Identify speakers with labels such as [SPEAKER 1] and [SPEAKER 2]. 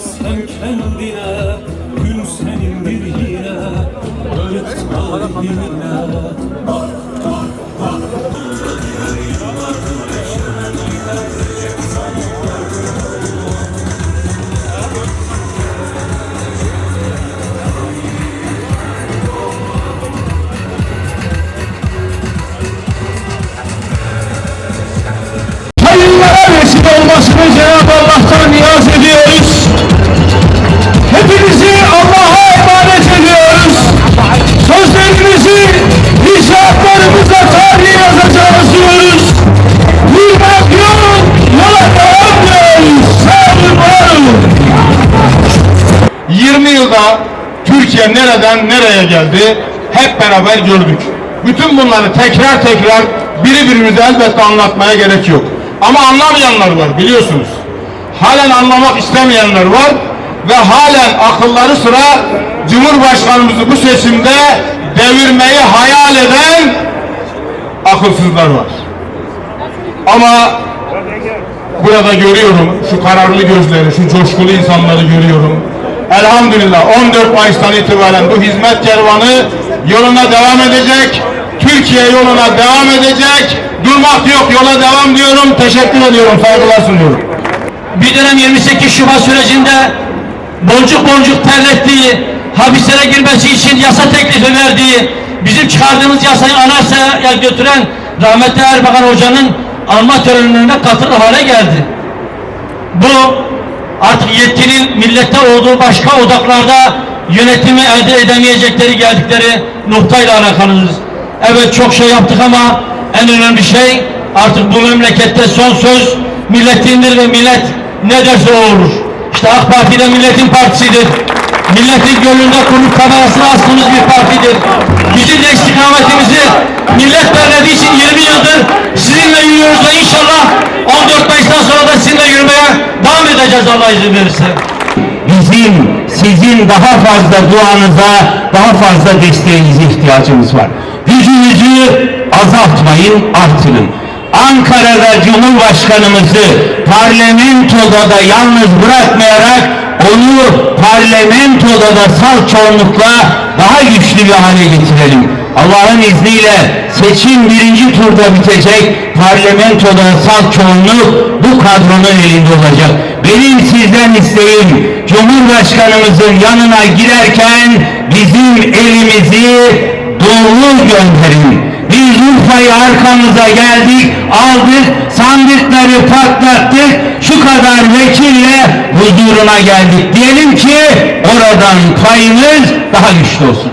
[SPEAKER 1] sen kendine Gün senin bir hile. Öğret tarihine
[SPEAKER 2] hayırlara vesile olmasını Cenab-ı
[SPEAKER 3] 20 yılda Türkiye nereden nereye geldi hep beraber gördük. Bütün bunları tekrar tekrar birbirimize elbette anlatmaya gerek yok. Ama anlamayanlar var biliyorsunuz. Halen anlamak istemeyenler var ve halen akılları sıra Cumhurbaşkanımızı bu seçimde devirmeyi hayal eden akılsızlar var. Ama burada görüyorum şu kararlı gözleri, şu coşkulu insanları görüyorum. Elhamdülillah 14 Mayıs'tan itibaren bu hizmet kervanı yoluna devam edecek. Türkiye yoluna devam edecek. Durmak yok yola devam diyorum. Teşekkür ediyorum. Saygılar sunuyorum.
[SPEAKER 4] bir dönem 28 Şubat sürecinde boncuk boncuk terlettiği, hapislere girmesi için yasa teklifi verdiği, bizim çıkardığımız yasayı anayasaya götüren rahmetli Erbakan Hoca'nın alma törenlerine katılır hale geldi. Bu artık yetkinin millette olduğu başka odaklarda yönetimi elde edemeyecekleri geldikleri noktayla alakalıdır. Evet çok şey yaptık ama en önemli şey artık bu memlekette son söz milletindir ve millet ne derse olur. İşte AK Parti de milletin partisidir. Milletin gönlünde kurup kamerasını astığımız bir partidir. Bizim istikametimizi millet belirlediği için 20 yıldır sizinle yürüyoruz ve inşallah 14 Mayıs'tan sonra da sizinle yürümeye edeceğiz Allah izin verirse.
[SPEAKER 2] bizim sizin daha fazla duanıza, daha fazla desteğinize ihtiyacımız var. Gücünüzü azaltmayın, artırın. Ankara'da Cumhurbaşkanımızı parlamentoda da yalnız bırakmayarak onu parlamentoda da salt çoğunlukla daha güçlü bir hale getirelim. Allah'ın izniyle seçim birinci turda bitecek. Parlamentoda salt çoğunluk bu kadronun elinde olacak. Benim sizden isteğim Cumhurbaşkanımızın yanına girerken bizim elimizi dolu gönderin. Biz Urfa'yı arkamıza geldik, aldık, sandıkları patlattık, şu kadar vekille huzuruna geldik. Diyelim ki oradan payınız daha güçlü olsun.